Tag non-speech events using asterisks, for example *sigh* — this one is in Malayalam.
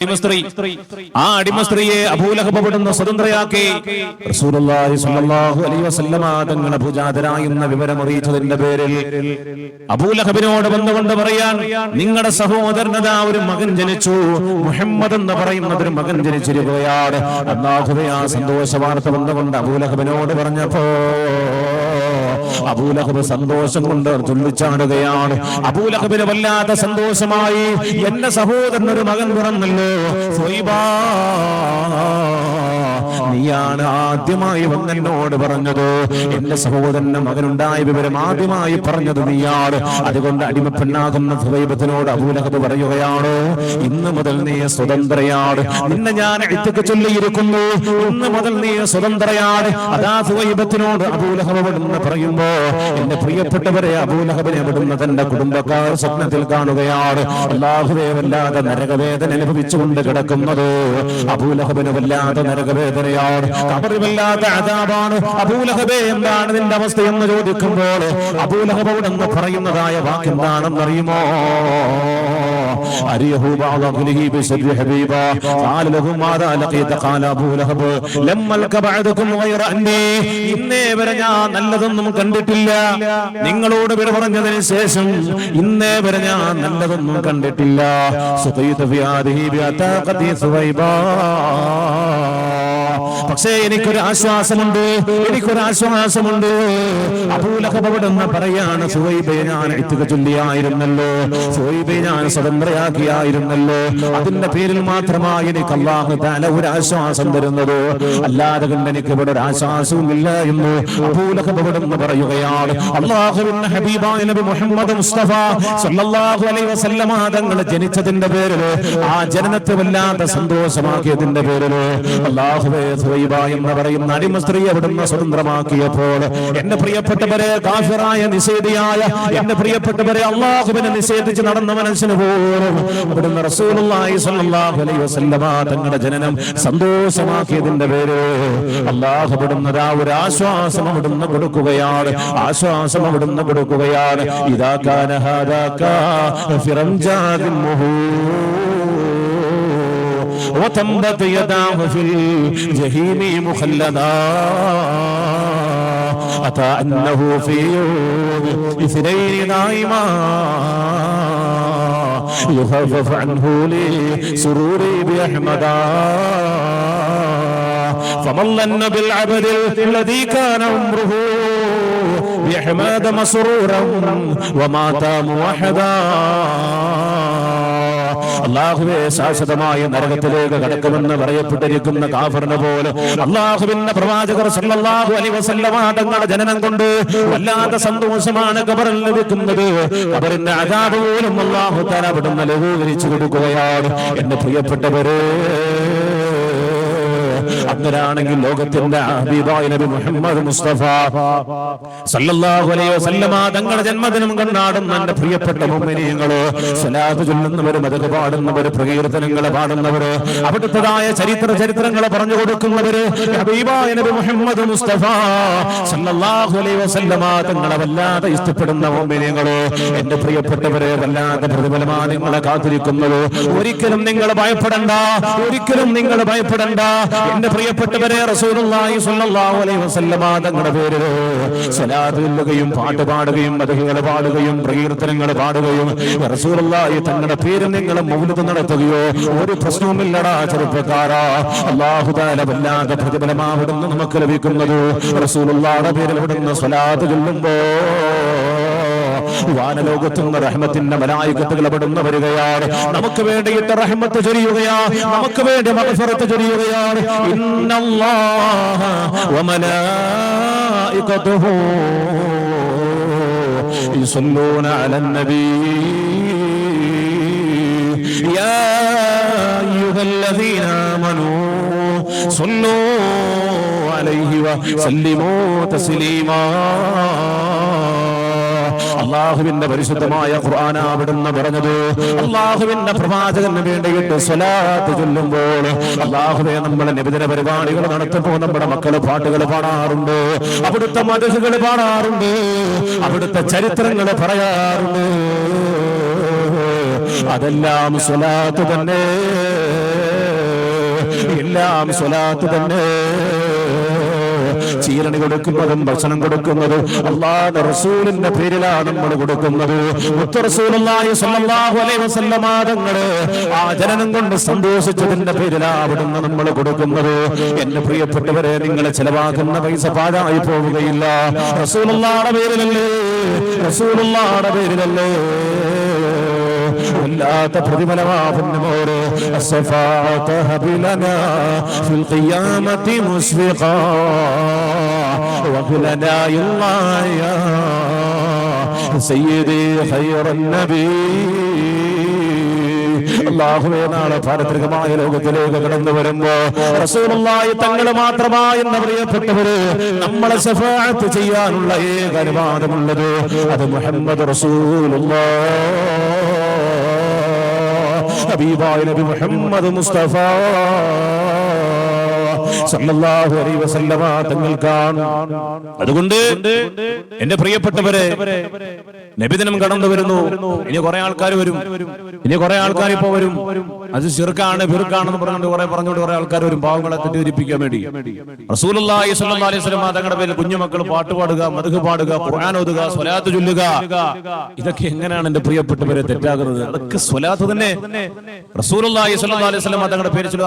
അടിമസ്ത്രീ ആ അടിമസ്ത്രീയെ അഭൂലഹബപ്പെടുന്ന സ്വതന്ത്രയാക്കി തങ്ങൾ അബൂജാതരായെന്ന വിവരം അറിയിച്ചതിന്റെ പേരിൽ അബൂലഹബിനോട് വന്നുകൊണ്ട് പറയാൻ നിങ്ങളുടെ സഹോദരനതാ ഒരു മകൻ ജനിച്ചു. മുഹമ്മദ് എന്ന് പറയുന്ന ഒരു മകൻ ജനിച്ചിരിക്കുകയാണ്. അള്ളാഹുവെ ആ സന്തോഷ വാർത്ത വന്നുകൊണ്ട് അബൂലഹബിനോട് പറഞ്ഞപ്പോ അബൂലഹബ് സന്തോഷം കൊണ്ട് തുള്ളിച്ചാടുകയാണ് അബൂലഹബിന് വല്ലാത്ത സന്തോഷമായി എന്റെ സഹോദരൻ ഒരു മകൻ പിറന്നല്ലോ? നീയാണ് ആദ്യമായി വന്നെന്നോട് പറഞ്ഞത്. എന്റെ സഹോദരന്റെ മകനുണ്ടായ വിവരം ആദ്യമായി പറഞ്ഞത് നീയാണ്. അതുകൊണ്ട് അടിമപ്പെണ്ണാകുന്ന സുവൈബത്തിനോട് അബൂലഹബ് പറയുകയാണ് ഇന്ന് മുതൽ നീ സ്വതന്ത്രയാണ്. നിന്നെ ഞാൻ എഴുത്തൊക്കെ ചൊല്ലിയിരിക്കുന്നു. ഇന്ന് മുതൽ നീ സ്വതന്ത്രയാണ്. അതാ സുവൈബത്തിനോട് അബൂലഹബ് പറയുമ്പോ എന്റെ പ്രിയപ്പെട്ടവരെ അബൂലഹബിനെ വിടുന്ന തന്റെ കുടുംബക്കാർ സ്വപ്നത്തിൽ കാണുകയാണ്. അല്ലാഹുദേവല്ലാതെ വല്ലാതെ നരകവേദന അനുഭവിച്ചുകൊണ്ട് കിടക്കുന്നത്. അബൂലഹബന് വല്ലാതെ നരകവേദനയാണ്. കബറി വല്ലാത്ത അതാപാണ് അബൂലഹബേ എന്താണ് നിന്റെ അവസ്ഥ എന്ന് ചോദിക്കുമ്പോൾ അബൂലഹബോട് എന്ന് പറയുന്നതായ വാക്ക് എന്താണെന്ന് അറിയുമോ أريه بعض أهله بسر حبيبا قال له ماذا لقيت قال أبو لهب لما لك بعدكم غير أني ഇന്നേ വരെ ഞാൻ നല്ലതൊന്നും കണ്ടിട്ടില്ല നിങ്ങളോട് വിട പറഞ്ഞതിന് ശേഷം ഇന്നേ വരെ ഞാൻ നല്ലതൊന്നും കണ്ടിട്ടില്ല സുഖൈത വ്യാധി വ്യാതാകതി സുവൈബാ പക്ഷേ എനിക്കൊരു ആശ്വാസമുണ്ട്. എനിക്കൊരു ആശ്വാസമുണ്ട്. അബൂലഹബിടെന്ന് പറയാണ് സുവൈബയെ ഞാൻ എടുത്തുക ചൊല്ലിയായിരുന്നല്ലോ. സുവൈബയെ ഞാൻ സ്വതന്ത്രയാക്കിയായിരുന്നല്ലോ. അതിന്റെ പേരിൽ മാത്രമായി എനിക്ക് അള്ളാഹു താല ഒരു ആശ്വാസം തരുന്നത്. അല്ലാതെ കണ്ട് എനിക്ക് ഇവിടെ ഒരു ആശ്വാസവും ഇല്ല എന്ന് അബൂലഹബിടെന്ന് പറയുകയാണ്. അള്ളാഹുവിന്റെ ഹബീബായ നബി മുഹമ്മദ് മുസ്തഫ സല്ലല്ലാഹു അലൈഹി വസല്ലമ തങ്ങൾ ജനിച്ചതിന്റെ പേരിൽ ആ ജനനത്തെ വല്ലാത്ത സന്തോഷമാക്കിയതിന്റെ പേരിൽ അള്ളാഹുവേ സുവൈബ എന്ന് പറയുന്ന അടിമ സ്ത്രീ അവിടുന്ന് സ്വതന്ത്രമാക്കിയപ്പോൾ എന്റെ പ്രിയപ്പെട്ടവരെ കാഫിറായ നിഷേധിയായ എന്റെ പ്രിയപ്പെട്ടവരെ അള്ളാഹുവിനെ നിഷേധിച്ച് നടന്ന മനസ്സിന് പോലും അവിടുന്ന് തങ്ങളുടെ ജനനം സന്തോഷമാക്കിയതിന്റെ പേര് അള്ളാഹു അവിടുന്ന് ആ ഒരു ആശ്വാസം അവിടുന്ന് കൊടുക്കുകയാണ്. ആശ്വാസം അവിടുന്ന് കൊടുക്കുകയാണ്. ഇതാ കാന ഫിറംജാദിൻ മുഹൂ. وتنبت يداه في الجحيم مخلدا. أتى أنه في يوم اثنين نائما يخفف عنه لسروري بأحمدا فمن بالعبد الذي كان عمره بأحمد مسرورا ومات موحدا. അള്ളാഹുവെ ശാശ്വതമായ നരകത്തിലേക്ക് കടക്കുമെന്ന് പറയപ്പെട്ടിരിക്കുന്ന കാഫറിനെ പോലെ അള്ളാഹുവിന്റെ പ്രവാചകർ സല്ലല്ലാഹു അലൈഹി വസല്ലമ തങ്ങളുടെ ജനനം കൊണ്ട് വല്ലാത്ത സന്തോഷമാണ് ഖബറിൽ ലഭിക്കുന്നത്. ഖബറിന്റെ അജാബ് പോലും അള്ളാഹു തആല അവിടുന്ന് ലഘൂകരിച്ചു കൊടുക്കുകയാണ്. എന്റെ പ്രിയപ്പെട്ടവരെ അങ്ങനാണെങ്കിൽ ലോകത്തിന്റെ ഹബീബായ മുഹമ്മദ് മുസ്തഫ. സല്ലല്ലാഹു അലൈഹി വസല്ലമ തങ്ങളുടെ ജന്മദിനം കൊണ്ടാടുന്ന എന്റെ പ്രിയപ്പെട്ട മുഅ്മിനീങ്ങൾ സ്വലാത്ത് ചൊല്ലുന്നവര് മതക പാടുന്നവര് പ്രകീർത്തനങ്ങൾ പാടുന്നവര് അവിടുത്തതായ ചരിത്ര ചരിത്രങ്ങൾ പറഞ്ഞു കൊടുക്കുന്നവര് ഹബീബായ നബി മുഹമ്മദ് മുസ്തഫ. സല്ലല്ലാഹു അലൈഹി വസല്ലമ തങ്ങളെ വല്ലാതെ ഇഷ്ടപ്പെടുന്ന മുഅ്മിനീങ്ങൾ എന്റെ പ്രിയപ്പെട്ടവരെ വല്ലാതെ പ്രതിഫലമാണ് നിങ്ങളെ കാത്തിരിക്കുന്നത്. ഒരിക്കലും നിങ്ങൾ ഭയപ്പെടണ്ട ഒരിക്കലും നിങ്ങൾ ഭയപ്പെടണ്ട. എന്റെ പ്രിയപ്പെട്ടവരെ റസൂലുള്ളാഹി സ്വല്ലല്ലാഹു അലൈഹി വസല്ലമ തങ്ങളുടെ പേരിൽ സ്വലാത്ത് പാട്ട് പാടുകയും മതകൾ പാടുകയും പ്രകീർത്തനങ്ങൾ പാടുകയും റസൂലുള്ളാഹി തങ്ങളുടെ പേര് നിങ്ങൾ മൗലിദ് നടത്തുകയോ ഒരു പ്രശ്നവുമില്ലടാ ചെറുപ്പക്കാരാ. അല്ലാഹു തആല വല്ലാതെ പ്രതിഫലമാവിടുന്ന് നമുക്ക് ലഭിക്കുന്നത്. റസൂലുള്ളാഹിയുടെ പേരിൽ ഇവിടുന്ന് സ്വലാത്ത് ചൊല്ലുമ്പോ *laughs* വാനലോകത്തുനിന്ന് റഹ്മത്തിന്റെ മലായികത്തുകൾ അവിടുന്ന് വരികയാണ് നമുക്ക് വേണ്ടിയിട്ട് റഹ്മത്ത് ചൊരിയുകയാ നമുക്ക് വേണ്ടി മകഫറത്ത് ചൊരിയുകയാണ് ഇന്നല്ലാഹ വമലായികത്തുഹു يصلون على النبي يا أيها الذين آمنوا صلوا عليه وسلموا تسليما അള്ളാഹുവിന്റെ പരിശുദ്ധമായ ഖുർആൻ അവിടുന്ന് പറഞ്ഞത്. അള്ളാഹുവിന്റെ പ്രവാചകന് വേണ്ടിയിട്ട് സ്വലാത്ത് ചൊല്ലുമ്പോൾ അള്ളാഹുവെ നമ്മളെ നിബിധന പരിപാടികൾ നടത്തുമ്പോൾ നമ്മുടെ മക്കൾ പാട്ടുകൾ പാടാറുണ്ട്. അവിടുത്തെ മതസുകൾ പാടാറുണ്ട്. അവിടുത്തെ ചരിത്രങ്ങൾ പറയാറുണ്ട്. അതെല്ലാം സ്വലാത്ത് തന്നെ. എല്ലാം സ്വലാത്ത് തന്നെ. ചീരണി കൊടുക്കുന്നതും ഭക്ഷണം കൊടുക്കുന്നതും അള്ളാഹുന്റെ റസൂലിന്റെ പേരിലാണ് നമ്മൾ കൊടുക്കുന്നത്. മുത്ത റസൂലുള്ളാഹി സ്വല്ലല്ലാഹു അലൈഹി വസല്ലമ തങ്ങൾ ആ ജനനം കൊണ്ട് സന്തോഷിച്ചതിന്റെ പേരിലാണ് അവിടുന്ന് നമ്മൾ കൊടുക്കുന്നത്. എന്റെ പ്രിയപ്പെട്ടവരെ നിങ്ങൾ ചെലവാക്കുന്ന പൈസ പാഴായി പോവുകയില്ല. റസൂലുള്ളാടെ പേരിലല്ലേ? റസൂലുള്ളാടെ പേരിലല്ലേ? വല്ലാത്ത പ്രതിഫലമാവുന്നവര് മുസ്ബിഖ വഖുലന യുള്ളായ സയ്യിദി ഖൈറൻ നബി. അള്ളാഹുവേ നാളെ പാരത്രികമായ ലോകത്തിലേക്ക് കടന്നു വരുമ്പോ റസൂലുള്ളാഹി തങ്ങൾ മാത്രമായി എന്ന പ്രിയപ്പെട്ടവര് നമ്മളെ ശഫാഅത്ത് ചെയ്യാനുള്ള ഏക അനുവാദമുള്ളത് അത് മുഹമ്മദ് റസൂലുള്ളാഹ്. ഹബീബായ നബി മുഹമ്മദ് മുസ്തഫ സല്ലല്ലാഹു അലൈഹി അതുകൊണ്ട് എന്റെ പ്രിയപ്പെട്ടവരെ നബിദിനം കടന്നു വരുന്നു. ഇനി കുറെ ആൾക്കാർ വരും. ഇനി കുറെ ആൾക്കാർ ഇപ്പോ വരും. അത് ചെറുക്കാണ് ബിറുക്കാണെന്ന് പറഞ്ഞുകൊണ്ട് കുറെ പറഞ്ഞുകൊണ്ട് കുറെ ആൾക്കാർ വരും. പാവങ്ങളെ തെറ്റിദ്ധരിപ്പിക്കാൻ വേണ്ടി. റസൂലുള്ളാഹി സ്വല്ലല്ലാഹു അലൈഹി വസല്ലം തങ്ങളുടെ പേരിൽ കുഞ്ഞുമക്കൾ പാട്ട് പാടുക മധു പാടുക ഖുർആൻ ഓതുക സ്വലാത്ത് ചൊല്ലുക. ഇതൊക്കെ എങ്ങനെയാണ് എന്റെ പ്രിയപ്പെട്ടവരെ തെറ്റാകുന്നത്? അതൊക്കെ സ്വലാത്ത് തന്നെ. റസൂലുള്ളാഹി സ്വല്ലല്ലാഹു അലൈഹി വസല്ലം തങ്ങളുടെ പേര് ചൊല്ലുക